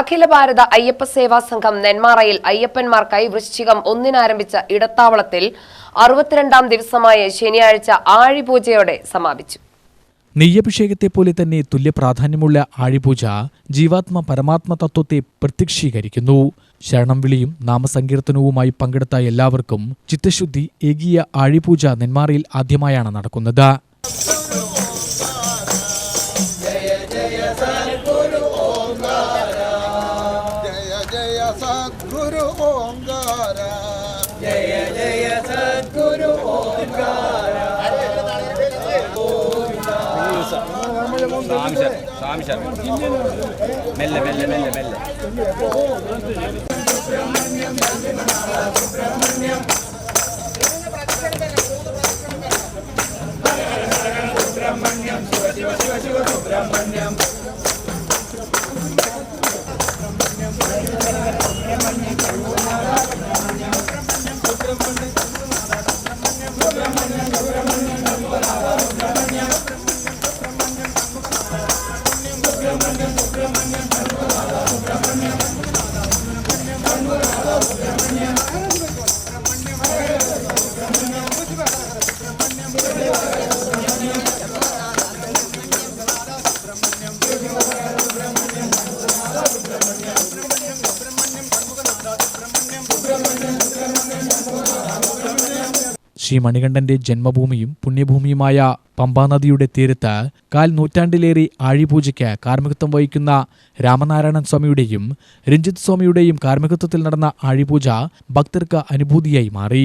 അഖില ഭാരത അയ്യപ്പ സേവാ സംഘം നെന്മാറയിൽ അയ്യപ്പന്മാർക്കായി വൃശ്ചികം ഒന്നിനാരംഭിച്ച ഇടത്താവളത്തിൽ അറുപത്തിരണ്ടാം ദിവസമായ ശനിയാഴ്ച ആഴിപൂജയോടെ സമാപിച്ചു. നെയ്യഭിഷേകത്തെപ്പോലെ തന്നെ തുല്യ പ്രാധാന്യമുള്ള ആഴിപൂജ ജീവാത്മ പരമാത്മ തത്വത്തെ പ്രത്യക്ഷീകരിക്കുന്നു. ശരണം വിളിയും നാമസങ്കീർത്തനവുമായി പങ്കെടുത്ത എല്ലാവർക്കും ചിത്തശുദ്ധി ഏകിയ ആഴിപൂജ നെന്മാറയിൽ ആദ്യമായാണ് നടക്കുന്നത്. గురు ఓంకార జయ జయ సద్గురు ఓంకార స్వామి సార్ స్వామి సార్ మెల్ల మెల్ల మెల్ల మెల్ల సుబ్రహ్మణ్యం సుబ్రహ్మణ్యం love. ശ്രീ മണികണ്ഠന്റെ ജന്മഭൂമിയും പുണ്യഭൂമിയുമായ പമ്പാനദിയുടെ തീരത്ത് കാൽ നൂറ്റാണ്ടിലേറെ ആഴിപൂജയ്ക്ക് കാർമ്മികത്വം വഹിക്കുന്ന രാമനാരായണൻ സ്വാമിയുടെയും രഞ്ജിത് സ്വാമിയുടെയും കാർമ്മികത്വത്തിൽ നടന്ന ആഴിപൂജ ഭക്തർക്ക് അനുഭൂതിയായി മാറി.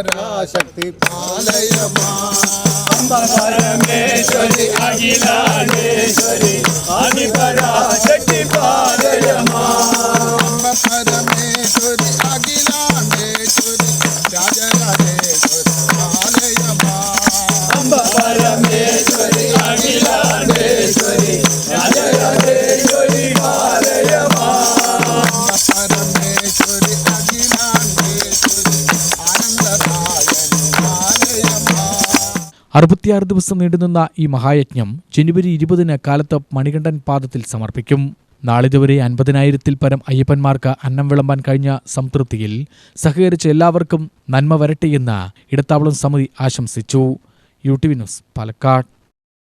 பராசக்தி பாலயமா. பரமேஸ்வரி அகிலாண்டேஸ்வரி ஆதி பராசக்தி பால അറുപത്തിയാറ് ദിവസം നീണ്ടുനിന്ന ഈ മഹായജ്ഞം ജനുവരി ഇരുപതിന് കാലത്ത് മണികണ്ഠൻ പാദത്തിൽ സമർപ്പിക്കും. നാളിതുവരെ അൻപതിനായിരത്തിൽ പരം അയ്യപ്പന്മാർക്ക് അന്നം വിളമ്പാൻ കഴിഞ്ഞ സംതൃപ്തിയിൽ സഹകരിച്ച എല്ലാവർക്കും നന്മ വരട്ടെയെന്ന് ഇടത്താവളം സമിതി ആശംസിച്ചു. U T V news Palakkad.